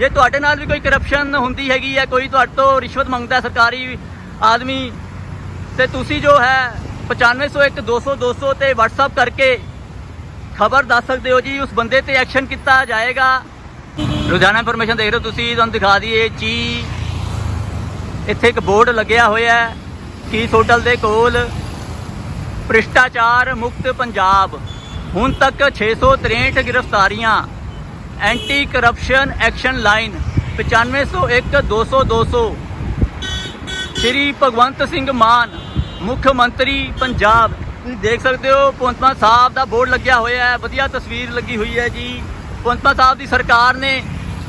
ਜੇ ਤੁਹਾਡੇ ਨਾਲ ਵੀ ਕੋਈ ਕਰਪਸ਼ਨ ਹੁੰਦੀ ਹੈਗੀ ਹੈ, ਕੋਈ ਤੁਹਾਡੇ ਤੋਂ ਰਿਸ਼ਵਤ ਮੰਗਦਾ ਸਰਕਾਰੀ ਆਦਮੀ, ਤੇ ਤੁਸੀਂ ਜੋ ਹੈ 9501 200 200 ਤੇ WhatsApp ਕਰਕੇ ਖਬਰ ਦੱਸ ਸਕਦੇ ਹੋ ਜੀ, ਉਸ ਬੰਦੇ ਤੇ ਐਕਸ਼ਨ ਕੀਤਾ ਜਾਏਗਾ। ਰੋਜ਼ਾਨਾ ਇਨਫੋਰਮੇਸ਼ਨ ਦੇਖ ਰਹੇ ਹੋ ਤੁਸੀਂ, ਤੁਹਾਨੂੰ ਦਿਖਾ ਦਈਏ ਜੀ। ਇੱਥੇ ਇੱਕ ਬੋਰਡ ਲੱਗਿਆ ਹੋਇਆ ਹੈ ਕੀਸ ਹੋਟਲ ਦੇ ਕੋਲ? ਭ੍ਰਿਸ਼ਟਾਚਾਰ ਮੁਕਤ ਪੰਜਾਬ। ਹੁਣ ਤੱਕ 663 ਗ੍ਰਿਫਤਾਰੀਆਂ। Anti corruption action line 9501 200 200 Shri Bhagwant Singh Mann, ਮੁੱਖ ਮੰਤਰੀ ਪੰਜਾਬ। ਤੁਸੀਂ ਦੇਖ ਸਕਦੇ ਹੋ, ਪੁੰਤਮਾ ਸਾਹਿਬ ਦਾ ਬੋਰਡ ਲੱਗਿਆ ਹੋਇਆ ਹੈ, ਵਧੀਆ ਤਸਵੀਰ ਲੱਗੀ ਹੋਈ ਹੈ ਜੀ। ਪੁੰਤਮਾ ਸਾਹਿਬ ਦੀ ਸਰਕਾਰ ਨੇ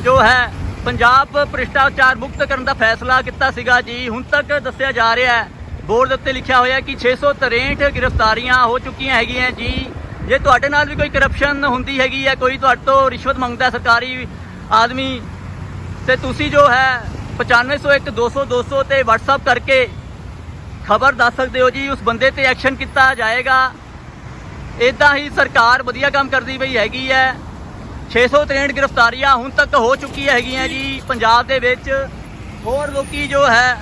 ਜੋ ਹੈ, ਪੰਜਾਬ ਭ੍ਰਿਸ਼ਟਾਚਾਰ ਮੁਕਤ ਕਰਨ ਦਾ ਫੈਸਲਾ ਕੀਤਾ ਸੀਗਾ ਜੀ। ਹੁਣ ਤੱਕ ਦੱਸਿਆ ਜਾ ਰਿਹਾ ਹੈ, ਬੋਰਡ ਦੇ ਉੱਤੇ ਲਿਖਿਆ ਹੋਇਆ ਹੈ ਕਿ 663 ਗ੍ਰਿਫਤਾਰੀਆਂ ਹੋ ਚੁੱਕੀਆਂ ਹੈਗੀਆਂ ਜੀ। ਜੇ ਤੁਹਾਡੇ ਨਾਲ ਵੀ ਕੋਈ ਕਰਪਸ਼ਨ ਹੁੰਦੀ ਹੈਗੀ ਹੈ ਕੋਈ ਤੁਹਾਡੇ ਤੋਂ ਰਿਸ਼ਵਤ ਮੰਗਦਾ ਸਰਕਾਰੀ ਆਦਮੀ, ਤੇ ਤੁਸੀਂ ਜੋ ਹੈ 9501 200 200 ਤੇ WhatsApp ਕਰਕੇ ਖਬਰ ਦੱਸ ਸਕਦੇ ਹੋ ਜੀ, ਉਸ ਬੰਦੇ ਤੇ ਐਕਸ਼ਨ ਕੀਤਾ ਜਾਏਗਾ। ਇਦਾਂ ਹੀ ਸਰਕਾਰ ਵਧੀਆ ਕੰਮ ਕਰਦੀ ਪਈ ਹੈਗੀ ਹੈ। 663 ਗ੍ਰਿਫਤਾਰੀਆਂ ਹੁਣ ਤੱਕ ਹੋ ਚੁੱਕੀ ਹੈਗੀਆਂ ਜੀ ਪੰਜਾਬ ਦੇ ਵਿੱਚ। ਹੋਰ ਲੋਕੀ ਜੋ ਹੈ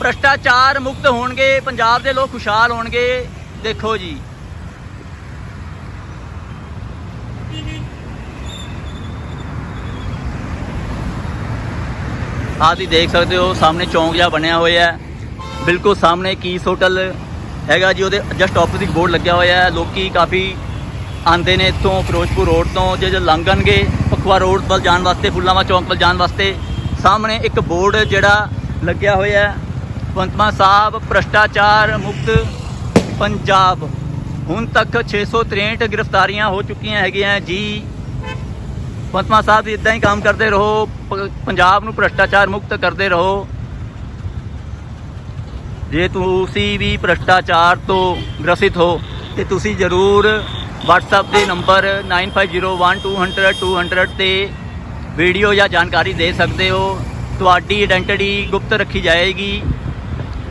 ਭ੍ਰਸ਼ਟਾਚਾਰ ਮੁਕਤ ਹੋਣਗੇ, ਪੰਜਾਬ ਦੇ ਲੋਕ ਖੁਸ਼ਹਾਲ ਹੋਣਗੇ। ਦੇਖੋ ਜੀ। ਆਹ ਤੁਸੀਂ ਦੇਖ ਸਕਦੇ ਹੋ, ਸਾਹਮਣੇ ਚੌਂਕ ਜਿਹਾ ਬਣਿਆ ਹੋਇਆ ਹੈ। ਬਿਲਕੁਲ ਸਾਹਮਣੇ ਕੀਸ ਹੋਟਲ ਹੈਗਾ ਜੀ, ਉਹਦੇ ਜਸਟ ਆਪੋਜ਼ਿਟ ਬੋਰਡ ਲੱਗਿਆ ਹੋਇਆ ਹੈ। ਲੋਕੀ ਕਾਫੀ ਆਂਦੇ ਨੇ ਇੱਥੋਂ ਫਿਰੋਜ਼ਪੁਰ ਰੋਡ ਤੋਂ, ਜੇ ਜੇ ਲੰਘਣਗੇ ਪਖਵਾ ਰੋਡ ਵੱਲ ਜਾਣ ਵਾਸਤੇ, ਫੁੱਲਾਵਾ ਚੌਂਕ ਵੱਲ ਜਾਣ ਵਾਸਤੇ, ਸਾਹਮਣੇ ਇੱਕ ਬੋਰਡ ਜਿਹੜਾ ਲੱਗਿਆ ਹੋਇਆ ਹੈ। ਪੰਤਮਾ ਸਾਹਿਬ, ਭ੍ਰਸ਼ਟਾਚਾਰ ਮੁਕਤ ਪੰਜਾਬ। ਹੁਣ ਤੱਕ 663 ਗ੍ਰਿਫਤਾਰੀਆਂ ਹੋ ਚੁੱਕੀਆਂ ਹੈਗੀਆਂ ਜੀ। ਪੰਤਮਾ ਸਾਹਿਬ ਇਦਾਂ ਹੀ ਕੰਮ ਕਰਦੇ ਰਹੋ ਪੰਜਾਬ ਨੂੰ ਭ੍ਰਸ਼ਟਾਚਾਰ ਮੁਕਤ ਕਰਦੇ ਰਹੋ। ਜੇ ਤੁਸੀਂ ਵੀ ਭ੍ਰਸ਼ਟਾਚਾਰ ਤੋਂ ਗ੍ਰਸਿਤ ਹੋ, ਤੇ ਤੁਸੀਂ ਜ਼ਰੂਰ WhatsApp ਦੇ ਨੰਬਰ 9501200200 ਤੇ ਵੀਡੀਓ ਜਾਂ ਜਾਣਕਾਰੀ ਦੇ ਸਕਦੇ ਹੋ। ਤੁਹਾਡੀ ਆਇਡੈਂਟੀਟੀ ਗੁਪਤ ਰੱਖੀ ਜਾਏਗੀ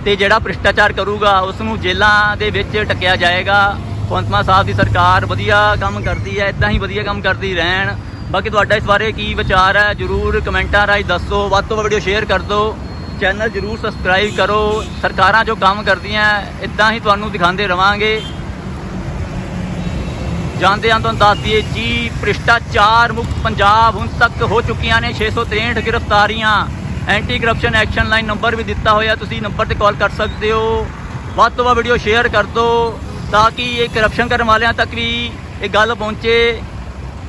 ਤੇ ਜਿਹੜਾ ਭ੍ਰਿਸ਼ਟਾਚਾਰ ਕਰੂਗਾ ਉਸ ਨੂੰ ਜੇਲ੍ਹਾਂ ਦੇ ਵਿੱਚ ਟਕਿਆ ਜਾਏਗਾ। ਪੰਤਮਾ ਸਾਹਿਬ ਦੀ ਸਰਕਾਰ ਵਧੀਆ ਕੰਮ ਕਰਦੀ ਹੈ ਇਦਾਂ ਹੀ ਵਧੀਆ ਕੰਮ ਕਰਦੀ ਰਹਿਣ। ਬਾਕੀ ਤੁਹਾਡਾ ਇਸ ਬਾਰੇ ਕੀ ਵਿਚਾਰ ਹੈ? ਜਰੂਰ ਕਮੈਂਟਾਂ ਰਾਹੀਂ ਦੱਸੋ। ਵੱਧ ਤੋਂ ਵੱਧ ਵੀਡੀਓ ਸ਼ੇਅਰ ਕਰ ਦਿਓ। ਚੈਨਲ ਜਰੂਰ ਸਬਸਕ੍ਰਾਈਬ ਕਰੋ। ਸਰਕਾਰਾਂ ਜੋ ਕੰਮ ਕਰਦੀਆਂ ਇਦਾਂ ਹੀ ਤੁਹਾਨੂੰ ਦਿਖਾਉਂਦੇ ਰਵਾਂਗੇ। ਜਾਂਦੇ ਹਾਂ ਤੁਹਾਨੂੰ ਦੱਸ ਦਈਏ, ਜੀ ਭ੍ਰਿਸ਼ਟਾਚਾਰ ਮੁਕਤ ਪੰਜਾਬ ਹੁਣ ਤੱਕ ਹੋ ਚੁੱਕੀਆਂ ਨੇ। 663 ਗ੍ਰਿਫਤਾਰੀਆਂ। Anti corruption action line number ਵੀ ਦਿੱਤਾ ਹੋਇਆ। ਤੁਸੀਂ ਨੰਬਰ ਤੇ ਕਾਲ ਕਰ ਸਕਦੇ ਹੋ। ਵੱਧ ਤੋਂ ਵੱਧ ਵੀਡੀਓ ਸ਼ੇਅਰ ਕਰ ਦਿਓ, ਤਾਂ ਕਿ ਇਹ ਕਰਪਸ਼ਨ ਕਰਨ ਵਾਲਿਆਂ ਤੱਕ ਵੀ ਇਹ ਗੱਲ ਪਹੁੰਚੇ।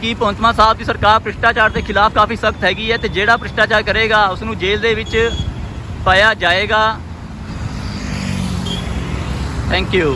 ਕਿ ਪੌਂਤਮਾ ਸਾਹਿਬ ਦੀ ਸਰਕਾਰ ਭ੍ਰਿਸ਼ਟਾਚਾਰ ਦੇ ਖਿਲਾਫ ਕਾਫੀ ਸਖਤ ਹੈਗੀ ਹੈ ਤੇ ਜਿਹੜਾ ਭ੍ਰਿਸ਼ਟਾਚਾਰ ਕਰੇਗਾ ਉਸ ਨੂੰ ਜੇਲ੍ਹ ਦੇ ਵਿੱਚ ਪਾਇਆ ਜਾਏਗਾ। Thank you